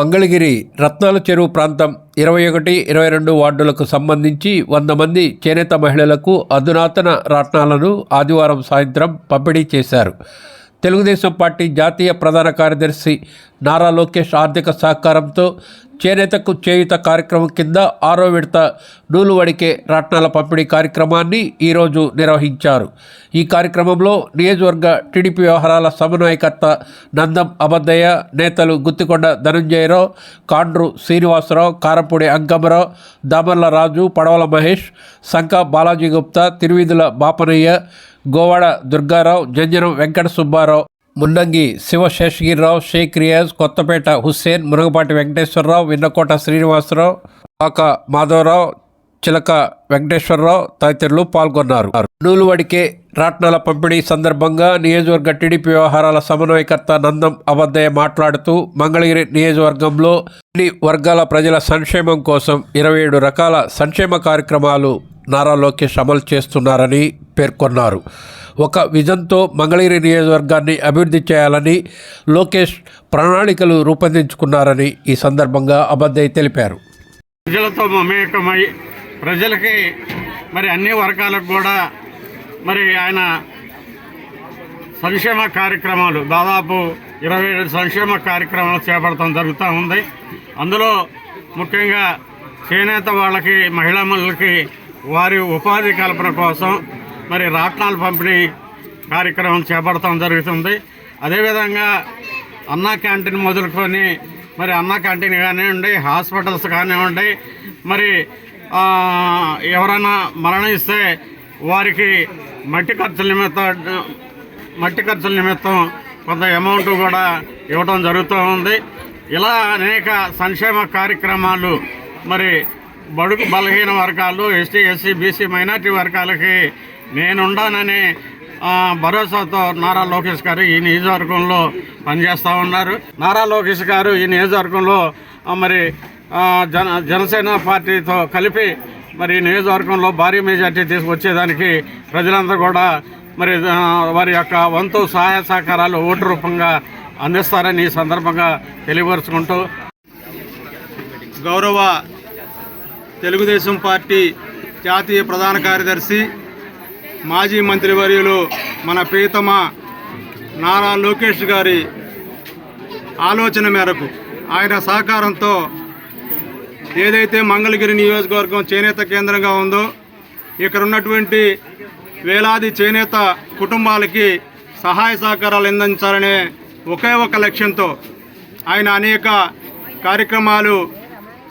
మంగళగిరి రత్నాల చెరువు ప్రాంతం ఇరవై ఒకటి ఇరవై రెండు వార్డులకు సంబంధించి వంద మంది చేనేత మహిళలకు అధునాతన రత్నాలను ఆదివారం సాయంత్రం పంపిణీ చేశారు. తెలుగుదేశం పార్టీ జాతీయ ప్రధాన కార్యదర్శి నారా లోకేష్ ఆర్థిక సహకారంతో చేనేతకు చేయుత కార్యక్రమం కింద ఆరో విడత నూలు వడికే రత్నాల పంపిణీ కార్యక్రమాన్ని ఈరోజు నిర్వహించారు. ఈ కార్యక్రమంలో నియోజకవర్గ టీడీపీ వ్యవహారాల సమన్వయకర్త నందం అబద్దయ్య నేతలు గుత్తికొండ ధనంజయరావు కాండ్రు శ్రీనివాసరావు కారపూడి అంకమరావు దామర్ల రాజు పడవల మహేష్ సంక బాలాజీ గుప్తా తిరువీధుల బాపనయ్య గోవాడ దుర్గారావు జంజరం వెంకట సుబ్బారావు మున్నంగి శివశేషగిరిరావు షేక్ రియాజ్ కొత్తపేట హుస్సేన్ మునగపాటి వెంకటేశ్వరరావు విన్నకోట శ్రీనివాసరావు కాక మాధవరావు చిలక వెంకటేశ్వరరావు తదితరులు పాల్గొన్నారు. నూలు వడికే రాట్నాల పంపిణీ సందర్భంగా నియోజకవర్గ టీడీపీ వ్యవహారాల సమన్వయకర్త నందం అబద్దయ్య మాట్లాడుతూ మంగళగిరి నియోజకవర్గంలో అన్ని వర్గాల ప్రజల సంక్షేమం కోసం ఇరవై ఏడు రకాల సంక్షేమ కార్యక్రమాలు నారా లోకేష్ అమలు చేస్తున్నారని పేర్కొన్నారు. ఒక విజన్తో మంగళగిరి నియోజకవర్గాన్ని అభివృద్ధి చేయాలని లోకేష్ ప్రణాళికలు రూపొందించుకున్నారని ఈ సందర్భంగా అబద్దయ్య తెలిపారు. ప్రజలతో మమేకమై ప్రజలకి మరి అన్ని వర్గాలకు కూడా మరి ఆయన సంక్షేమ కార్యక్రమాలు దాదాపు ఇరవై ఏడు సంక్షేమ కార్యక్రమాలు చేపడటం జరుగుతూ ఉంది. అందులో ముఖ్యంగా చేనేత వాళ్ళకి మహిళామణులకి వారి ఉపాధి కల్పన కోసం మరి రాట్నాలు పంపిణీ కార్యక్రమం చేపడటం జరుగుతుంది. అదేవిధంగా అన్నా క్యాంటీన్ మొదలుకొని మరి అన్నా క్యాంటీన్ కానివ్వండి హాస్పిటల్స్ కానివ్వండి మరి ఎవరైనా మరణిస్తే వారికి మట్టి ఖర్చుల నిమిత్తం మట్టి ఖర్చుల నిమిత్తం కొంత అమౌంట్ కూడా ఇవ్వడం జరుగుతూ ఉంది. ఇలా అనేక సంక్షేమ కార్యక్రమాలు మరి బడుగు బలహీన వర్గాలు ఎస్టీ ఎస్సీ బీసీ మైనార్టీ వర్గాలకి నేనుండానని భరోసాతో నారా లోకేష్ గారు ఈ నియోజకవర్గంలో పనిచేస్తూ ఉన్నారు. నారా లోకేష్ గారు ఈ నియోజకవర్గంలో మరి జన జనసేన పార్టీతో కలిపి మరి ఈ నియోజకవర్గంలో భారీ మెజార్టీ తీసుకొచ్చేదానికి ప్రజలందరూ కూడా మరి వారి యొక్క వంతు సహాయ సహకారాలు ఓటు రూపంగా అందిస్తారని ఈ సందర్భంగా తెలియపరుచుకుంటూ గౌరవ తెలుగుదేశం పార్టీ జాతీయ ప్రధాన కార్యదర్శి మాజీ మంత్రివర్యులు మన ప్రీతమ నారా లోకేష్ గారి ఆలోచన మేరకు ఆయన సహకారంతో ఏదైతే మంగళగిరి నియోజకవర్గం చేనేత కేంద్రంగా ఉందో ఇక్కడ ఉన్నటువంటి వేలాది చేనేత కుటుంబాలకి సహాయ సహకారాలు అందించాలనే ఒకే ఒక లక్ష్యంతో ఆయన అనేక కార్యక్రమాలు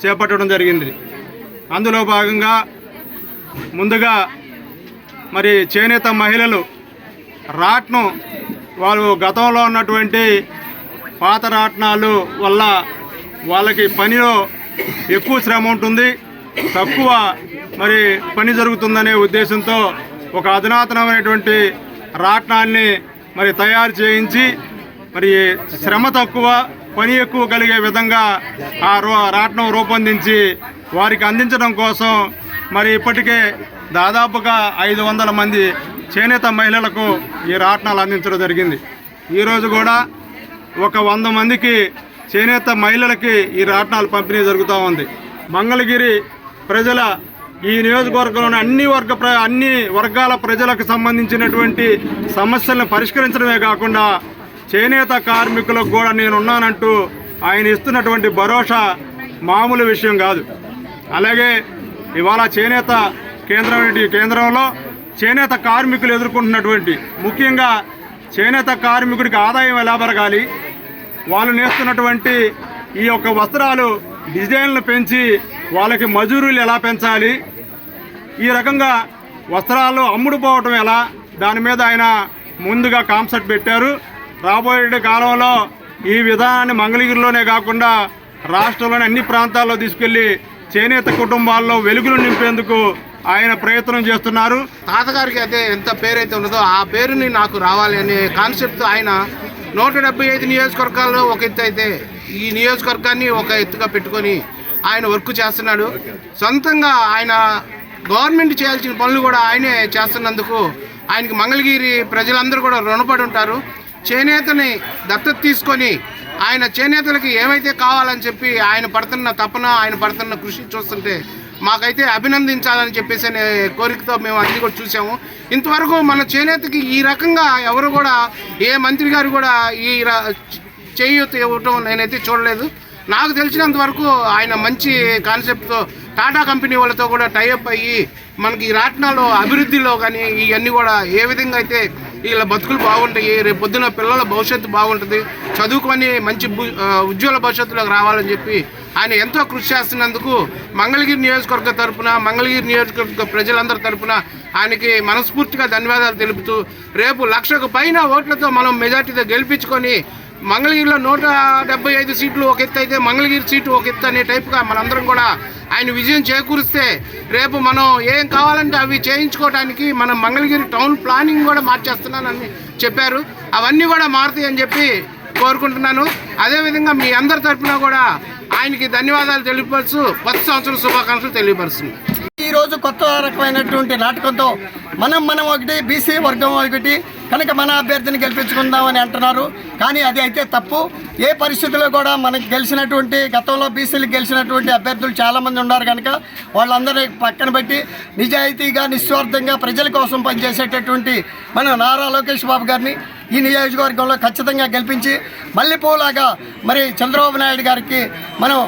చేపట్టడం జరిగింది. అందులో భాగంగా ముందుగా మరి చేనేత మహిళలు రాట్నం వాళ్ళు గతంలో ఉన్నటువంటి పాత రాట్నాలు వల్ల వాళ్ళకి పనిలో ఎక్కువ శ్రమ ఉంటుంది. తక్కువ మరి పని జరుగుతుందనే ఉద్దేశంతో ఒక అధునాతనమైనటువంటి రాట్నాన్ని మరి తయారు చేయించి మరి శ్రమ తక్కువ పని ఎక్కువ కలిగే విధంగా ఆ రో రాట్నం రూపొందించి వారికి అందించడం కోసం మరి ఇప్పటికే దాదాపుగా ఐదు వందల మంది చేనేత మహిళలకు ఈ రాట్నాలు అందించడం జరిగింది. ఈరోజు కూడా ఒక వంద మందికి చేనేత మహిళలకి ఈ రాట్నాలు పంపిణీ జరుగుతూ ఉంది. మంగళగిరి ప్రజల ఈ నియోజకవర్గంలోని అన్ని వర్గ ప్ర అన్ని వర్గాల ప్రజలకు సంబంధించినటువంటి సమస్యలను పరిష్కరించడమే కాకుండా చేనేత కార్మికులకు కూడా నేనున్నానంటూ ఆయన ఇస్తున్నటువంటి భరోసా మామూలు విషయం కాదు. అలాగే ఇవాళ చేనేత కేంద్రం కేంద్రంలో చేనేత కార్మికులు ఎదుర్కొంటున్నటువంటి ముఖ్యంగా చేనేత కార్మికుడికి ఆదాయం ఎలా పెరగాలి? వాళ్ళు నేస్తున్నటువంటి ఈ యొక్క వస్త్రాలు డిజైన్లు పెంచి వాళ్ళకి మజూరీలు ఎలా పెంచాలి? ఈ రకంగా వస్త్రాలు అమ్ముడుపోవటం ఎలా? దాని మీద ఆయన ముందుగా కాన్సెప్ట్ పెట్టారు. రాబోయే కాలంలో ఈ విధానాన్ని మంగళగిరిలోనే కాకుండా రాష్ట్రంలోని అన్ని ప్రాంతాల్లో తీసుకెళ్ళి చేనేత కుటుంబాల్లో వెలుగులు నింపేందుకు ఆయన ప్రయత్నం చేస్తున్నారు. తాతగారికి అయితే ఎంత పేరైతే ఉన్నదో ఆ పేరుని నాకు రావాలి అనే కాన్సెప్ట్ ఆయన నూట డెబ్బై ఐదు నియోజకవర్గాల్లో ఒక ఎత్తు అయితే ఈ నియోజకవర్గాన్ని ఒక ఎత్తుగా పెట్టుకొని ఆయన వర్క్ చేస్తున్నాడు. సొంతంగా ఆయన గవర్నమెంట్ చేయాల్సిన పనులు కూడా ఆయనే చేస్తున్నందుకు ఆయనకి మంగళగిరి ప్రజలందరూ కూడా రుణపడి ఉంటారు. చేనేతని దత్తత తీసుకొని ఆయన చేనేతలకి ఏమైతే కావాలని చెప్పి ఆయన పడుతున్న తపన ఆయన పడుతున్న కృషి చూస్తుంటే మాకైతే అభినందించాలని చెప్పేసి అనే కోరికతో మేము అన్ని కూడా చూసాము ఇంతవరకు మన చేనేతకి ఈ రకంగా ఎవరు కూడా ఏ మంత్రి గారు కూడా ఈ చేయూత ఇవ్వటం నేనైతే చూడలేదు. నాకు తెలిసినంత వరకు ఆయన మంచి కాన్సెప్ట్తో టాటా కంపెనీ వాళ్ళతో కూడా టైఅప్ అయ్యి మనకి ఈ రాట్నాలు అభివృద్ధిలో కానీ ఇవన్నీ కూడా ఏ విధంగా అయితే వీళ్ళ బతుకులు బాగుంటాయి రేపు పొద్దున పిల్లల భవిష్యత్తు బాగుంటుంది చదువుకొని మంచి ఉజ్వల భవిష్యత్తులోకి రావాలని చెప్పి ఆయన ఎంతో కృషి చేస్తున్నందుకు మంగళగిరి నియోజకవర్గ తరపున మంగళగిరి నియోజకవర్గ ప్రజలందరి తరపున ఆయనకి మనస్ఫూర్తిగా ధన్యవాదాలు తెలుపుతూ రేపు లక్షకు పైన ఓట్లతో మనం మెజార్టీతో గెలిపించుకొని మంగళగిరిలో నూట డెబ్బై ఐదు సీట్లు ఒక ఎత్తు అయితే మంగళగిరి సీటు ఒక ఎత్తు అనే టైప్గా మనందరం కూడా ఆయన విజయం చేకూరిస్తే రేపు మనం ఏం కావాలంటే అవి చేయించుకోవడానికి మనం మంగళగిరి టౌన్ ప్లానింగ్ కూడా మార్చేస్తున్నానని చెప్పారు. అవన్నీ కూడా మారుతాయని చెప్పి కోరుకుంటున్నాను. అదేవిధంగా మీ అందరి తరఫున కూడా ఆయనకి ధన్యవాదాలు తెలియపరుస్తూ కొత్త సంవత్సరం శుభాకాంక్షలు తెలియపరుస్తున్నాను ఈరోజు కొత్త రకమైనటువంటి నాటకంతో మనం మనం ఒకటి బీసీ వర్గం ఒకటి కనుక మన అభ్యర్థిని గెలిపించుకుందామని అంటున్నారు. కానీ అది అయితే తప్పు. ఏ పరిస్థితుల్లో కూడా మనకి గెలిచినటువంటి గతంలో బీసీలు గెలిచినటువంటి అభ్యర్థులు చాలామంది ఉన్నారు కనుక వాళ్ళందరినీ పక్కన పెట్టి నిజాయితీగా నిస్వార్థంగా ప్రజల కోసం పనిచేసేటటువంటి మన నారా లోకేష్ బాబు గారిని ఈ నియోజకవర్గంలో ఖచ్చితంగా గెలిపించి మల్లెపూలాగా మరి చంద్రబాబు నాయుడు గారికి మనం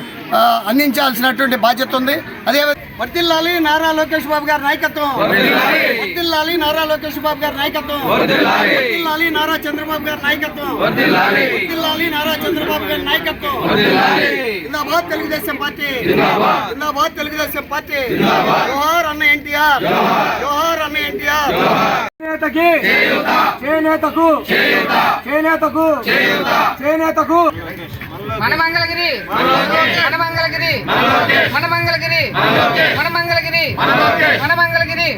అందించాల్సినటువంటి బాధ్యత ఉంది. అదే వర్తిల్లాలి నారా లోకేష్ బాబు గారి నాయకత్వం. వర్తిల్లాలి నారా లోకేష్ బాబు గారి నాయకత్వం. వర్తిల్లాలి నారా చంద్రబాబు గారి నాయకత్వం. వర్తిల్లాలి నారా చంద్రబాబు గారి నాయకత్వం. జిందాబాద్ తెలుగుదేశం పార్టీ. జిందాబాద్. తెలుగుదేశం పార్టీ. జోహార్ అన్న ఎన్టీఆర్. జోహార్. అన్న ఎన్టీఆర్. చేనేతకి. చేనేతకు. చేనేతకు. చేనేతకు. మన మంగళగిరి మన మంగళగిరి మన మంగళగిరి మన మంగళగిరి మన మంగళగిరి మన మంగళగిరి